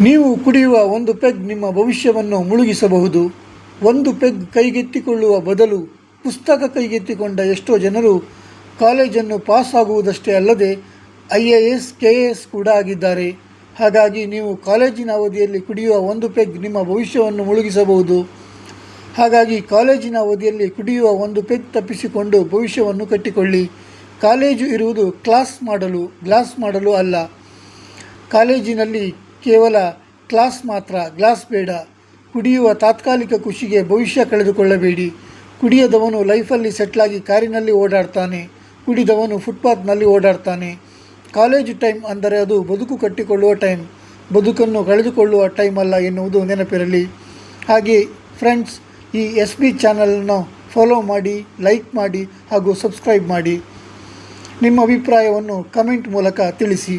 ನೀವು ಕುಡಿಯುವ ಒಂದು ಪೆಗ್ ನಿಮ್ಮ ಭವಿಷ್ಯವನ್ನು ಮುಳುಗಿಸಬಹುದು. ಒಂದು ಪೆಗ್ ಕೈಗೆತ್ತಿಕೊಳ್ಳುವ ಬದಲು ಪುಸ್ತಕ ಕೈಗೆತ್ತಿಕೊಂಡ ಎಷ್ಟೋ ಜನರು ಕಾಲೇಜನ್ನು ಪಾಸ್ ಆಗುವುದಷ್ಟೇ ಅಲ್ಲದೆ I A S, K A S ಕೂಡ ಆಗಿದ್ದಾರೆ. ಹಾಗಾಗಿ ನೀವು ಕಾಲೇಜಿನ ಅವಧಿಯಲ್ಲಿ ಕುಡಿಯುವ ಒಂದು ಪೆಗ್ ನಿಮ್ಮ ಭವಿಷ್ಯವನ್ನು ಮುಳುಗಿಸಬಹುದು. ಹಾಗಾಗಿ ಕಾಲೇಜಿನ ಅವಧಿಯಲ್ಲಿ ಕುಡಿಯುವ ಒಂದು ಪೆಗ್ ತಪ್ಪಿಸಿಕೊಂಡು ಭವಿಷ್ಯವನ್ನು ಕಟ್ಟಿಕೊಳ್ಳಿ. ಕಾಲೇಜು ಇರುವುದು ಕ್ಲಾಸ್ ಮಾಡಲು, ಗ್ಲಾಸ್ ಮಾಡಲು ಅಲ್ಲ. ಕಾಲೇಜಿನಲ್ಲಿ ಕೇವಲ ಕ್ಲಾಸ್ ಮಾತ್ರ, ಗ್ಲಾಸ್ ಬೇಡ. ಕುಡಿಯುವ ತಾತ್ಕಾಲಿಕ ಖುಷಿಗೆ ಭವಿಷ್ಯ ಕಳೆದುಕೊಳ್ಳಬೇಡಿ. ಕುಡಿಯದವನು ಲೈಫಲ್ಲಿ ಸೆಟ್ಲಾಗಿ ಕಾರಿನಲ್ಲಿ ಓಡಾಡ್ತಾನೆ, ಕುಡಿದವನು ಫುಟ್ಪಾತ್ನಲ್ಲಿ ಓಡಾಡ್ತಾನೆ. ಕಾಲೇಜು ಟೈಮ್ ಅಂದರೆ ಅದು ಬದುಕು ಕಟ್ಟಿಕೊಳ್ಳುವ ಟೈಮ್, ಬದುಕನ್ನು ಕಳೆದುಕೊಳ್ಳುವ ಟೈಮ್ ಅಲ್ಲ ಎನ್ನುವುದು ನೆನಪಿರಲಿ. ಹಾಗೆ ಫ್ರೆಂಡ್ಸ್, ಈ ಎಸ್ ಬಿ ಚಾನಲನ್ನು ಫಾಲೋ ಮಾಡಿ, ಲೈಕ್ ಮಾಡಿ ಹಾಗೂ ಸಬ್ಸ್ಕ್ರೈಬ್ ಮಾಡಿ. ನಿಮ್ಮ ಅಭಿಪ್ರಾಯವನ್ನು ಕಮೆಂಟ್ ಮೂಲಕ ತಿಳಿಸಿ.